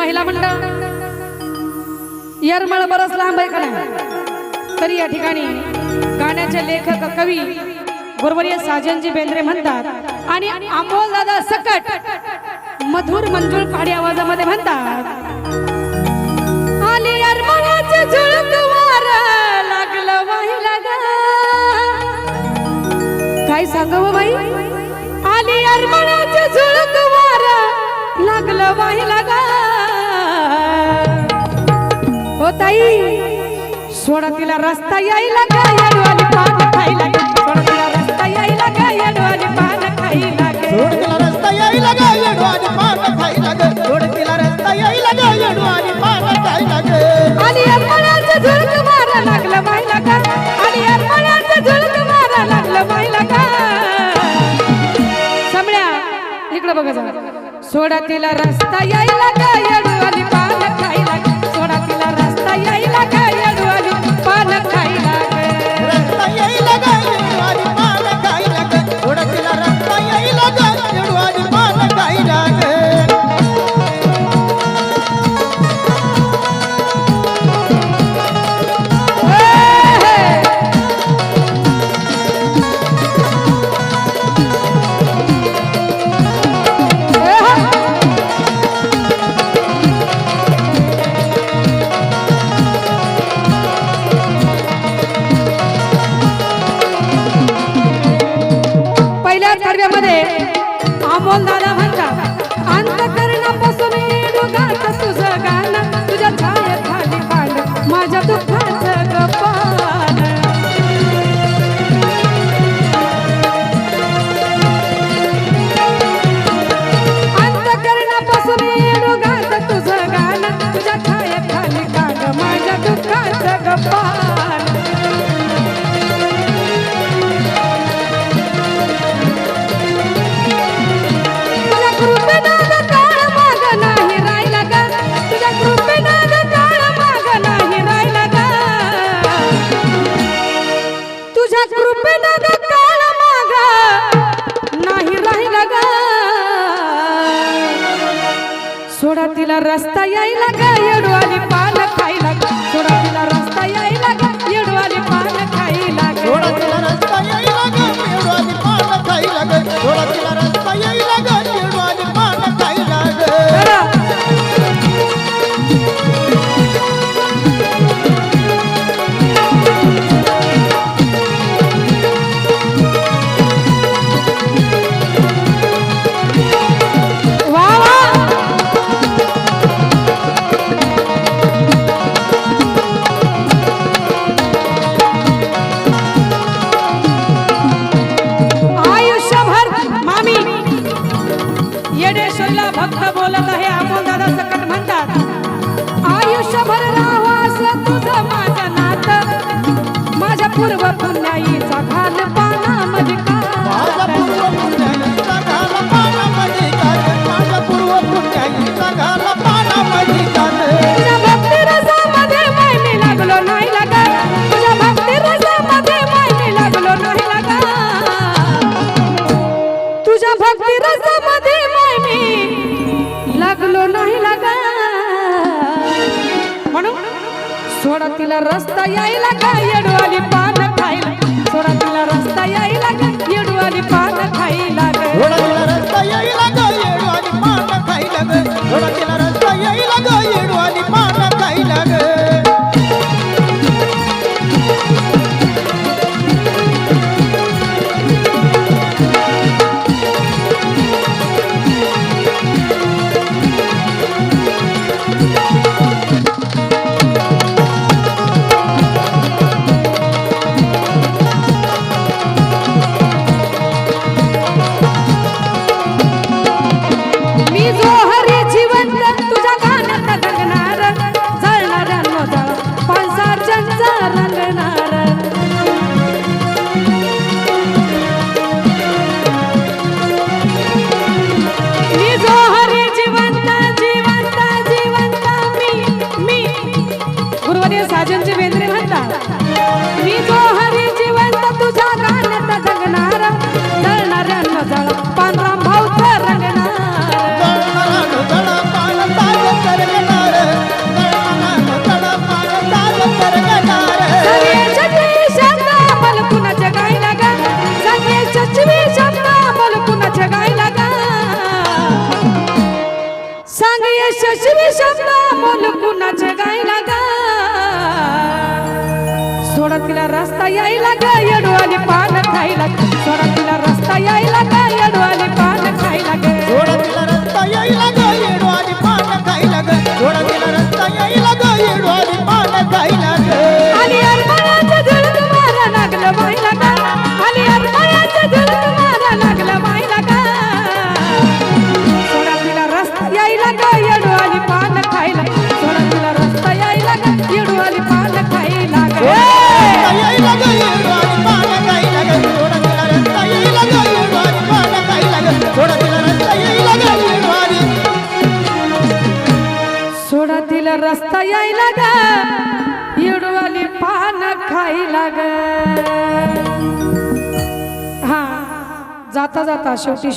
महिला मंडळ यरमळ बरस लांब आहे का नाही? तरी या ठिकाणी गाण्याचे लेखक कवी गुरुवर्य साजनजी बेंद्रे म्हणतात आणि अमोल दादा सकट मधुर मंजूर पाडी आवाजामध्ये म्हणतात आली यरमळाचे झुळक वार लागलं वाहिला ग. काय सांगावं हो बाई? आली अरमणाचे झुळक वार लागलं वाहिला गा. हो ताई. सोडा तिला रस्ता यायला का येडवाली पान खायला. सोडा तिला रस्ता यायला का येडवाली पान खायला. सोड तिला रस्ता यायला येडू आणि पान खायला सोड तिला रस्ता यायला येडू आणि पान खायला ग? आली अरमणाचे झुळक वार लागलं वाहिला का? आली अरमणाचे झुळक वार लागलं वाहिला का? समळ्या इकडे बघा जरा. सोडा तिला रस्ता यायला कर्व्यामध्ये अमोल दादा म्हणतात अंतकरणापासून तुझं तिला रस्ता यायला ग येडवाली पालक खायला येडेश्वरला भक्त बोलत आहे. आपण दादा सकट म्हणतात. आयुष्यभर म्हणून सोडा तिला रस्ता यायला का येडवाली पान खायला? सोडा तिला रस्ता यायला का येडवाली पान खायला ग. तिला रस्ता यायला का येडू आणि पान खायला शशि शब्द मोल कुना जगाई लगा तिला रस्ता यायला ग. येडवाली पान खायला ग. हा. जाता जाता शेवटी